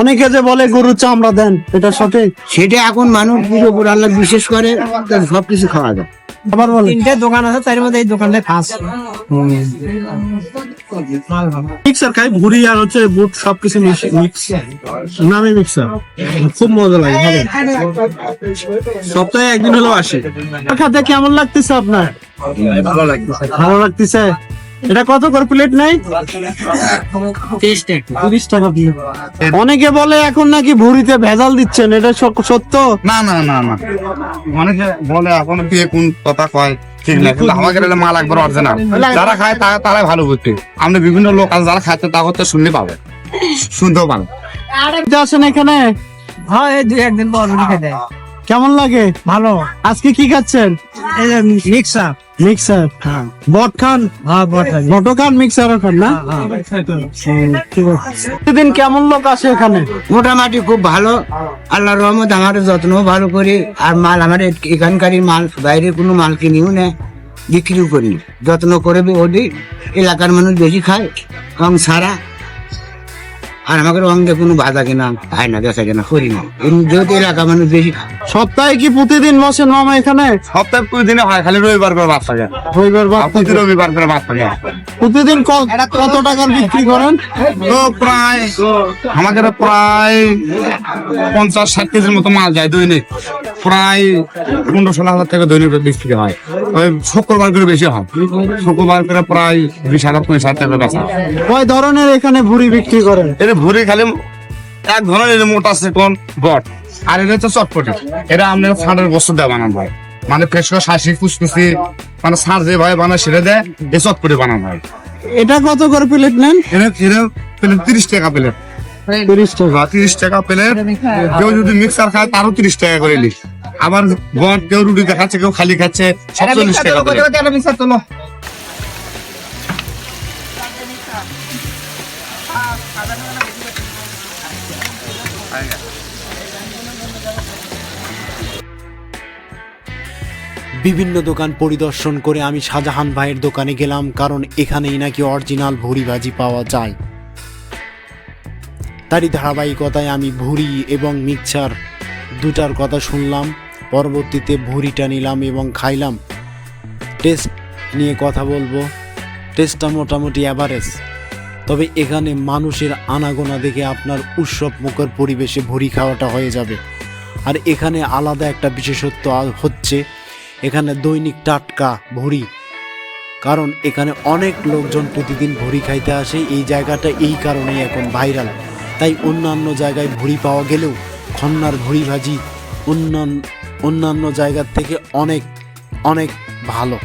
অনেকে যে বলে গরুর চামড়া দেন এটা সঠিক? সেটা এখন মানুষ উপর আল্লাহ বিশেষ করে তার সবকিছু খাওয়া যায়। আবার বলে তিনটে দোকান আছে তার মধ্যে এই দোকানটা খাস। মিক্সার খাই ভুড়ি আর হচ্ছে বুট সবকিছু মিক্স নামে মিক্সার। খুব মজা লাগে ভালো সপ্তাহে একদিন হলেও আসে। খাতে কেমন লাগতেছে আপনার? ভালো লাগছে ভালো লাগতেছে? এটা কত করে প্লেট নাই তিরিশ টাকা। প্লেট অনেকে বলে এখন নাকি ভুড়িতে ভেজাল দিচ্ছেন এটা সত্য? না না না না। অনেকে বলে এখন কে কোন কথা কয় ঠিক না কিন্তু আমাকে মাল একবার অরিজিনাল যারা খায় তারা তারাই ভালো বুঝতে আমরা বিভিন্ন লোক আছে যারা খাচ্ছে তা শুনতে পাবে। শুনতেও পাবে। এটা আসেন এখানে। হ্যাঁ এই দুই একদিন পর খেতে কেমন লাগে? ভালো। আজকে কি খাচ্ছেন? মিক্সার মিক্সার বট খান? হ্যাঁ খান মিক্সারও খান না? প্রতিদিন কেমন লোক আসে এখানে? মোটামুটি খুব ভালো। আল্লাহর রহমত আমার যত্ন ভালো করি। আর মাল আমার এখানকারই মাল বাইরে কোনো মাল কিনিও না বিক্রিও করি। যত্ন করে ওটি এলাকার মানুষ বেশি খায় কম সারা আর আমাদের অঙ্গে কোনো বাধা কিনা হয় না বেচা কেনা করি না। যেহেতু এলাকা মানুষ বেশি সপ্তাহে কি প্রতিদিন বসেন মামা এখানে? সপ্তাহে প্রতিদিন হয় খালি রবিবার করে বাস থাকে। রবিবার বা প্রতি রবিবার করে বাস থাকে। প্রতিদিন কত টাকার বিক্রি করেন? তো প্রায় আমাদের প্রায় পঞ্চাশ ষাট কেজির মতো মাল যায় দৈনিক। প্রায় পনেরো ষোলো হাজার টাকা দৈনিক বিক্রি হয়। ওই শুক্রবার করে বেশি হয়। শুক্রবার করে প্রায় বিশ হাজার পঁচিশ হাজার টাকা বেচা। কয় ধরনের এখানে ভুড়ি বিক্রি করেন? এটা ভুরি খালি এক ধরনের মোটা সেকন বট। আর এটা হচ্ছে চটপটি। এটা আপনার ফাঁড়ের বস্তু দেয় বানানো হয়। মানে ফ্রেশ করে শাসি কুচকুচি মানে সার যে ভাই বানায় সেটা দেয় এ চটপটি বানানো হয়। এটা কত করে প্লেট নেন? এটা এটা প্লেট তিরিশ টাকা প্লেট। তিরিশ টাকা। তিরিশ টাকা প্লেট কেউ যদি মিক্সার খায় তারও তিরিশ টাকা করে নিস। আবার কেউ রুটি দেখাচ্ছে কেউ খালি খাচ্ছে সাতচল্লিশ টাকা মিক্সার তোলো। বিভিন্ন দোকান পরিদর্শন করে আমি শাহজাহান ভাইয়ের দোকানে গেলাম কারণ এখানেই নাকি অরিজিনাল ভুড়ি ভাজি পাওয়া যায়। তারই ধারাবাহিকতায় আমি ভুড়ি এবং মিক্সচার দুটার কথা শুনলাম, পরবর্তীতে ভুড়িটা নিলাম এবং খাইলাম। টেস্ট নিয়ে কথা বলব। টেস্টটা মোটামুটি অ্যাভারেজ তবে এখানে মানুষের আনাগোনা দেখে আপনার উৎসব মুখর পরিবেশে ভুড়ি খাওয়াটা হয়ে যাবে। আর এখানে আলাদা একটা বিশেষত্ব হচ্ছে এখানে দৈনিক টাটকা ভুড়ি। কারণ এখানে অনেক লোকজন প্রতিদিন ভুড়ি খাইতে আসে। এই জায়গাটা এই কারণেই এখন ভাইরাল তাই অন্যান্য জায়গায় ভুড়ি পাওয়া গেলেও খন্নার ভুড়ি ভাজি অন্যান্য অন্যান্য জায়গার থেকে অনেক অনেক ভালো।